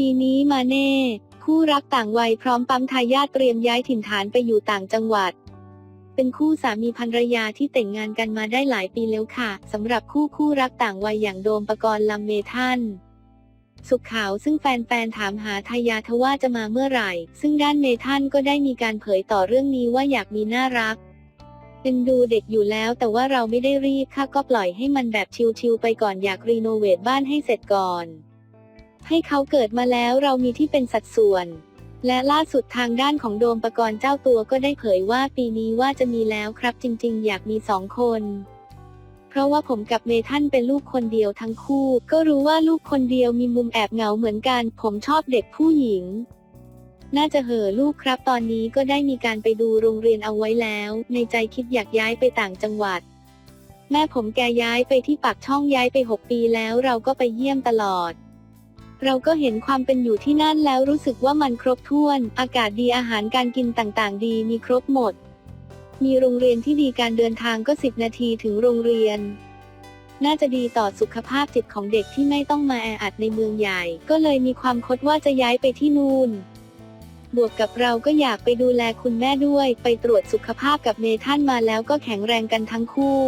ปีนี้มาเน่ คู่รักต่างวัยพร้อมปั๊มทายาทเตรียมย้ายถิ่นฐานไปอยู่ต่างจังหวัด เป็นคู่สามีภรรยาที่แต่งงานกันมาได้หลายปีแล้วค่ะสำหรับคู่คู่รักต่างวัยอย่างโดมปกรณ์ลำเมทันสุขขาวซึ่งแฟนๆ ถามหาทายาทว่าจะมาเมื่อไหร่ ซึ่งด้านเมทันก็ได้มีการเผยต่อเรื่องนี้ว่าอยากมีน่ารักเป็นดูเด็กอยู่แล้วแต่ว่าเราไม่ได้รีบค่ะก็ปล่อยให้มันแบบชิลๆไปก่อนอยากรีโนเวทบ้านให้เสร็จก่อน ให้เขาเกิดมาแล้วเรามีที่เป็นสัดส่วน และล่าสุดทางด้านของโดมปกรณ์เจ้าตัวก็ได้เผยว่าปีนี้ว่าจะมีแล้วครับจริงๆ อยากมีสองคน เพราะว่าผมกับเมทันเป็นลูกคนเดียวทั้งคู่ ก็รู้ว่าลูกคนเดียวมีมุมแอบเหงาเหมือนกัน ผมชอบเด็กผู้หญิงน่าจะเห่อลูกครับ ตอนนี้ก็ได้มีการไปดูโรงเรียนเอาไว้แล้ว ในใจคิดอยากย้ายไปต่างจังหวัด แม่ผมแกย้ายไปที่ปากช่องย้ายไป 6 ปีแล้วเราก็ไปเยี่ยมตลอด เราก็เห็นความเป็นอยู่ที่นั่นแล้วรู้สึกว่ามันครบถ้วน อากาศดีอาหารการกินต่างๆ ดีมีครบหมด มีโรงเรียนที่ดีการเดินทางก็ 10 นาทีถึงโรงเรียน น่าจะดีต่อสุขภาพจิตของเด็กที่ไม่ต้องมาแออัดในเมืองใหญ่ ก็เลยมีความคดว่าจะย้ายไปที่นู่น บวกกับเราก็อยากไปดูแลคุณแม่ด้วย ไปตรวจสุขภาพกับเมทันมาแล้วก็แข็งแรงกันทั้งคู่